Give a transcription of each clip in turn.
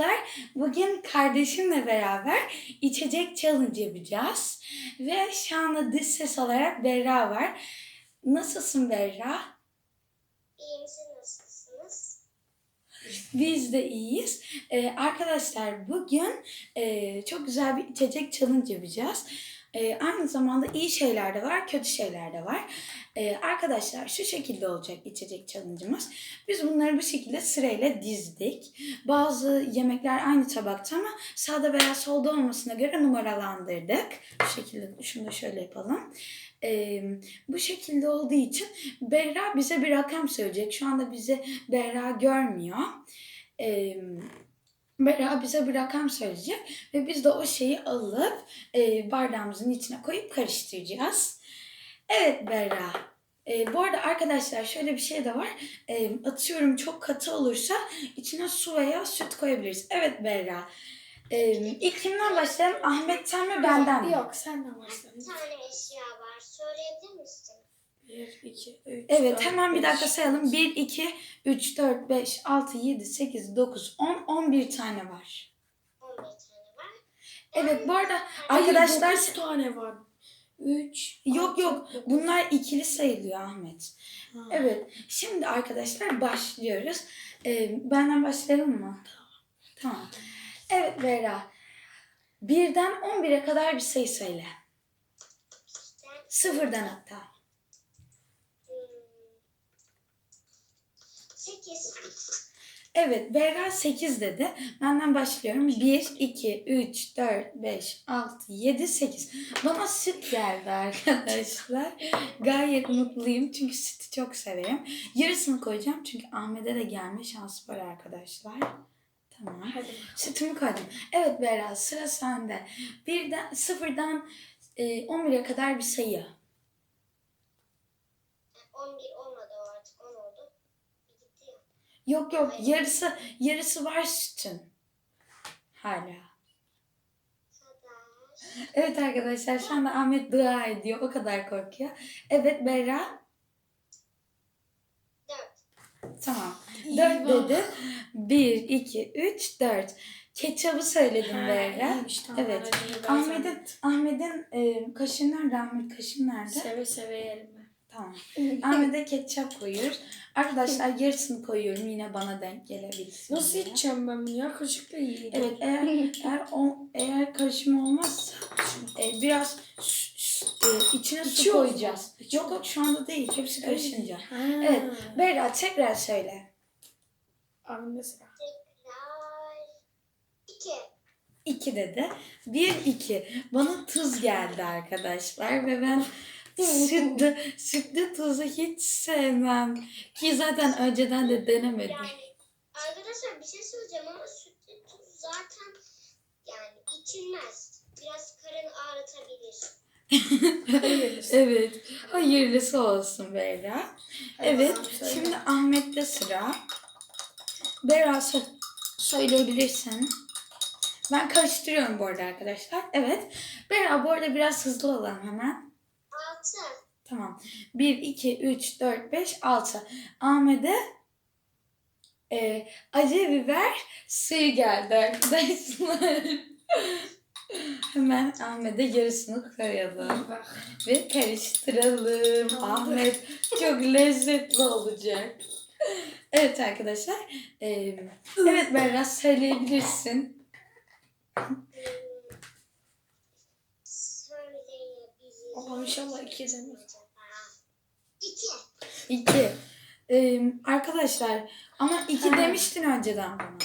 arkadaşlar. Bugün kardeşimle beraber içecek challenge yapacağız. Ve şu anda dış ses olarak Berra var. Nasılsın Berra? İyiyim siz nasılsınız? Biz de iyiyiz. Ee, arkadaşlar bugün e, çok güzel bir içecek challenge yapacağız. Ee, aynı zamanda iyi şeyler de var, kötü şeyler de var. Ee, arkadaşlar şu şekilde olacak içecek challenge'ımız. Biz bunları bu şekilde sırayla dizdik. Bazı yemekler aynı tabakta ama sağda veya solda olmasına göre numaralandırdık. Bu şekilde şunu da şöyle yapalım. Ee, bu şekilde olduğu için Berra bize bir rakam söyleyecek. Şu anda bizi Berra görmüyor. Ee, Berra bize bir rakam söyleyecek ve biz de o şeyi alıp e, bardağımızın içine koyup karıştıracağız. Evet Berra. E, bu arada arkadaşlar şöyle bir şey de var. E, atıyorum çok katı olursa içine su veya süt koyabiliriz. Evet Berra. E, ilk kimden başlayalım? Ahmet'ten mi benden mi? Yok senden Bir başlayalım. tane eşya var. Söyleyebilir misin? 1, 2, 3, Evet hemen bir dakika sayalım. 1, 2, 3, 4, 5, 6, 7, 8, 9, 10, 11 tane var. 11 tane var. Evet bu arada Hayır, arkadaşlar... dokuz tane var. 3, Yok yok bunlar ikili sayılıyor Ahmet. Evet. Evet şimdi arkadaşlar başlıyoruz. Ee, benden başlayalım mı? Tamam. Evet Vera. Birden 11'e kadar bir sayı söyle. Sıfırdan hatta. 8. Evet Berra 8 dedi. Benden başlıyorum. 1, 2, 3, 4, 5, 6, 7, 8. Bana süt geldi arkadaşlar. Gayet mutluyum çünkü sütü çok severim. Yarısını koyacağım çünkü Ahmet'e de gelme şansı var arkadaşlar. Tamam. Hadi. Sütümü koydum. Evet Berra sıra sende. Birden, sıfırdan e, 11'e kadar bir sayı. 11 olmadı o artık 10 oldu. Bir gitti ya. Yok yok yarısı yarısı var sütün. Hala. Evet arkadaşlar şu anda Ahmet dua ediyor. O kadar korkuyor. Evet Berra. 4. Tamam. 4 dedi. 1, 2, 3, 4. Ketçabı söyledim Ha, Berra. iyiymiş, tamam, Evet. Ahmet'in. Ahmet'in e, kaşığı nerede? Ahmet kaşığı nerede? Seve seve yerim. Tamam. Ahmet'e ketçap koyuyoruz. Arkadaşlar yarısını koyuyorum. Yine bana denk gelebilsin. Nasıl diye. içeceğim ben bunu ya? Kaşıkla yiyeyim. Evet eğer eğer o eğer karışım olmazsa e, biraz s- s- e, içine su İçiyor koyacağız. Yok yok şu anda değil. Hepsi karışınca. Ha. Evet. Berra tekrar söyle. Abi mesela. Tekrar. 2. 2 dedi. 1 2. Bana tuz geldi arkadaşlar ve ben sütlü, sütlü tuzu hiç sevmem. Ki zaten önceden de denemedim. Yani arkadaşlar bir şey söyleyeceğim ama sütlü tuz zaten yani içilmez. Biraz karın ağrıtabilir. Hayır. Evet. Hayırlısı olsun Berra. Evet. Şimdi Ahmet'te sıra. Berra sö- söyleyebilirsin. Ben karıştırıyorum bu arada arkadaşlar. Evet. Berra bu arada biraz hızlı olalım hemen. 6. Tamam. 1, 2, 3, 4, 5, 6. Ahmet'e e, acı biber suyu geldi arkadaşlar. Hemen Ahmet'e yarısını koyalım. Ve karıştıralım. Ahmet çok lezzetli olacak. Evet arkadaşlar. e, evet Berra söyleyebilirsin. Söyleyebilirim. Allah'ım inşallah iki demez. 2. İki. E, arkadaşlar ama iki Ha. demiştin önceden bana.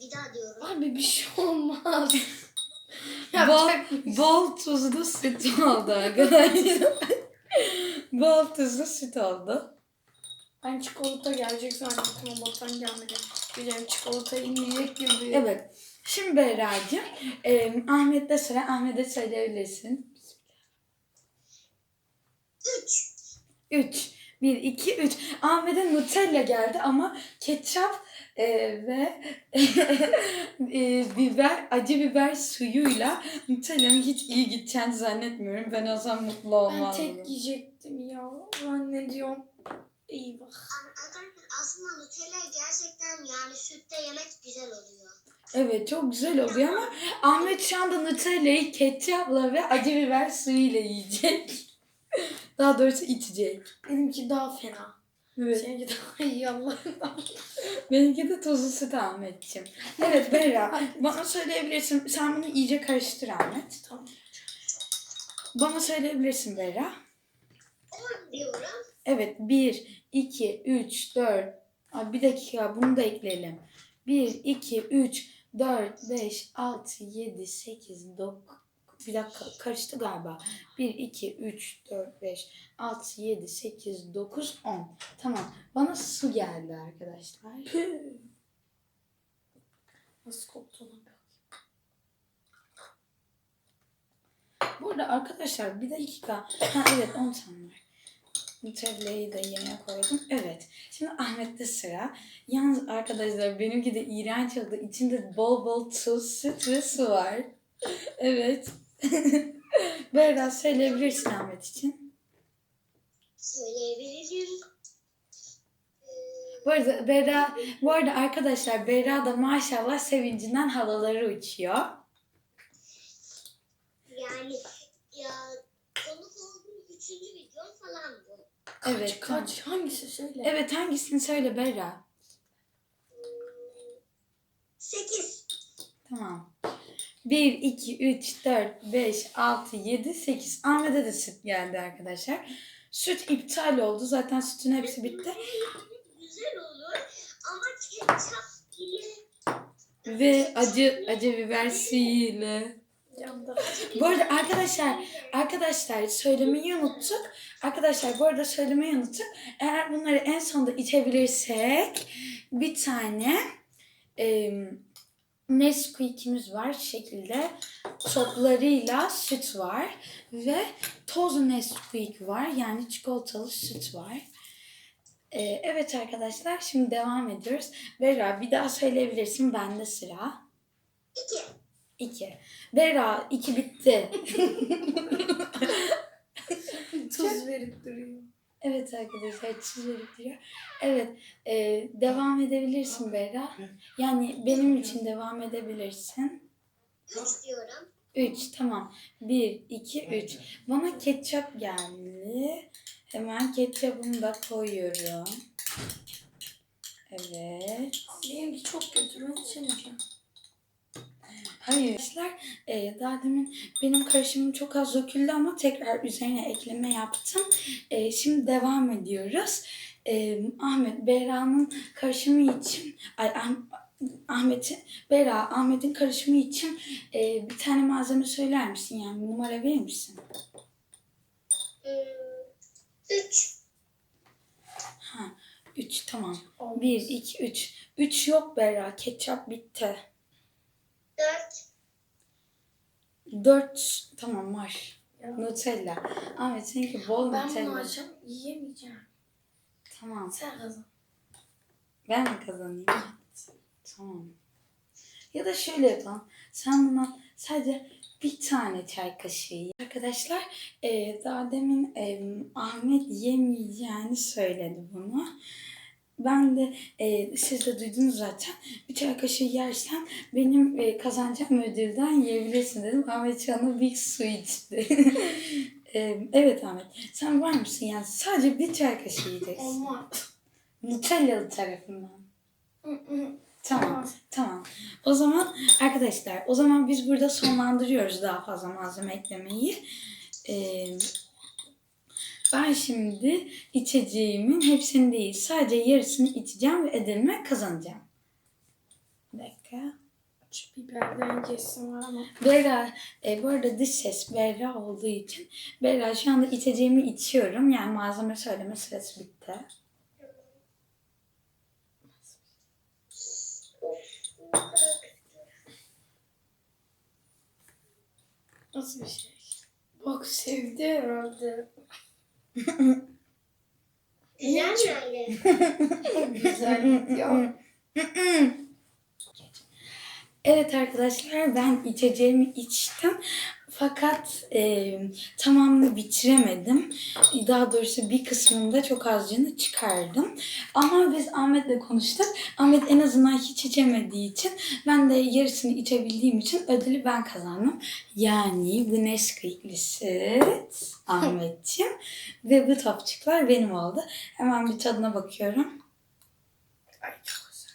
Bir daha diyorum. Abi bir şey olmaz. Bol, şey. bol tuzlu süt oldu arkadaşlar. bol tuzlu süt oldu. Ben çikolata gelecek zannettim ama sen gelmedi. Güzel çikolata inmeyecek gibi. Evet. Şimdi Berra'cığım e, Ahmet'te sıra. Ahmet'e söyleyebilirsin. 3. 3. 1, 2, 3. Ahmet'e Nutella geldi ama ketçap e, ve e, biber, acı biber suyuyla Nutella'nın hiç iyi gideceğini zannetmiyorum. Ben o zaman mutlu Ben olmazdım. tek yiyecektim ya. Ben ne diyorum? İyi bak. Aslında Nutella gerçekten yani sütte yemek güzel oluyor. Evet çok güzel oluyor ama Ahmet şu anda Nutella'yı ketçapla ve acı biber suyuyla yiyecek. Daha doğrusu içecek. Benimki daha fena. Evet. Seninki daha iyi Allah'ım. Benimki de tuzlu süt Ahmetciğim. Evet Berra bana söyleyebilirsin. Sen bunu iyice karıştır Ahmet. Tamam. Bana söyleyebilirsin Berra. 10 diyorum. Evet 1, 2, 3, 4. Ay, bir dakika bunu da ekleyelim. 1, 2, 3, 4, 5, 6, 7, 8, 9. Bir dakika karıştı galiba. 1, 2, 3, 4, 5, 6, 7, 8, 9, 10. Tamam. Bana su geldi arkadaşlar. Nasıl koktu ona bak. Bu arada arkadaşlar bir dakika. Ha evet 10 tane var. Nutella'yı da yerine koydum. Evet. Şimdi Ahmet'te sıra. Yalnız arkadaşlar benimki de iğrenç oldu. İçinde bol bol tuz, süt ve su var. evet. Berra söyleyebilirsin Ahmet için. Söyleyebilirim. Bu arada Berra, bu arada arkadaşlar Berra da maşallah sevincinden havaları uçuyor. yani ya konuk olduğum üçüncü videom falan bu. Evet. tamam. Kaç? Hangisi söyle? Evet hangisini söyle Berra. 8. Tamam. 1, 2, 3, 4, 5, 6, 7, 8. Ahmet'e de süt geldi arkadaşlar. Süt iptal oldu. Zaten sütün hepsi bitti. Güzel olur ama ketçap ile Ve acı acı biber suyuyla. Yanda. Bu arada arkadaşlar, arkadaşlar söylemeyi unuttuk. Arkadaşlar bu arada söylemeyi unuttuk. Eğer bunları en sonunda içebilirsek bir tane e, Nesquik'imiz var şekilde. Toplarıyla süt var ve toz Nesquik var. Yani çikolatalı süt var. E, evet arkadaşlar şimdi devam ediyoruz. Berra bir daha söyleyebilirsin. Bende sıra. 2. 2. Berra 2 bitti. Tuz verip duruyor. Evet arkadaşlar çizerek diyor. Evet e, devam edebilirsin Berra. Yani benim için devam edebilirsin. 3 diyorum. 3 tamam. 1, 2, 3. Bana ketçap geldi. Hemen ketçapımı da koyuyorum. Evet. Benimki çok kötü. Ben içemeyeceğim. Hayır. Arkadaşlar e, daha demin benim karışımım çok az döküldü ama tekrar üzerine ekleme yaptım. E, şimdi devam ediyoruz. E, Ahmet, Berra'nın karışımı için ay, Ah- Ahmet'in Berra, Ahmet'in karışımı için e, bir tane malzeme söyler misin? Yani numara verir misin? 3. Ha, 3 tamam. 1, 2, 3. 3 yok Berra. Ketçap bitti. 4. 4 tamam var. Nutella. Ahmet seninki bol Ben Nutella. bunu açacağım. Yiyemeyeceğim. Tamam. Sen kazan. Ben mi kazanayım? Tamam. Ya da şöyle yapalım. Sen buna sadece bir tane çay kaşığı. Arkadaşlar e, daha demin e, Ahmet yemeyeceğini söyledi bunu. Ben de e, siz de duydunuz zaten. Bir çay kaşığı yersen benim e, kazanacağım ödülden yiyebilirsin dedim. Ahmet şu anda bir su içti. e, evet Ahmet. Sen var mısın? Yani sadece bir çay kaşığı yiyeceksin. Olmaz. Nutellalı tarafından. Tamam. Tamam. O zaman arkadaşlar o zaman biz burada sonlandırıyoruz daha fazla malzeme eklemeyi. Ee, ben şimdi içeceğimin hepsini değil sadece yarısını içeceğim ve ödülümü kazanacağım. Bir dakika. Şu biberden kesim var ama. Berra, e, bu arada dış ses Berra olduğu için Berra şu anda içeceğimi içiyorum. Yani malzeme söyleme sırası bitti. Nasıl bir şey? Bak sevdi herhalde. Güzel yani. Güzel. Evet arkadaşlar ben içeceğimi içtim. Fakat e, tamamını bitiremedim. Daha doğrusu bir kısmında çok azcını çıkardım. Ama biz Ahmet'le konuştuk. Ahmet en azından hiç içemediği için ben de yarısını içebildiğim için ödülü ben kazandım. Yani bu Nesquik'lisi Ahmet'ciğim ve bu topçuklar benim oldu. Hemen bir tadına bakıyorum. Ay çok güzel.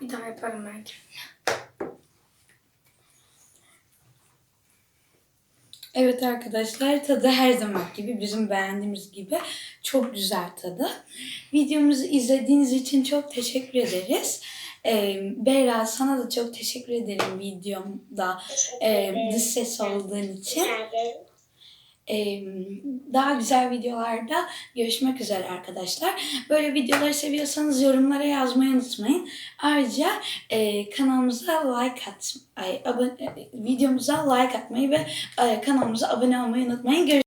Bir daha yaparım belki. Evet arkadaşlar tadı her zaman gibi bizim beğendiğimiz gibi çok güzel tadı. Videomuzu izlediğiniz için çok teşekkür ederiz. Ee, Beyra sana da çok teşekkür ederim videomda e, dış ses olduğun için. Daha güzel videolarda görüşmek üzere arkadaşlar. Böyle videoları seviyorsanız yorumlara yazmayı unutmayın. Ayrıca e, kanalımıza like at, ay, abone, videomuza like atmayı ve e, kanalımıza abone olmayı unutmayın. Görüşmek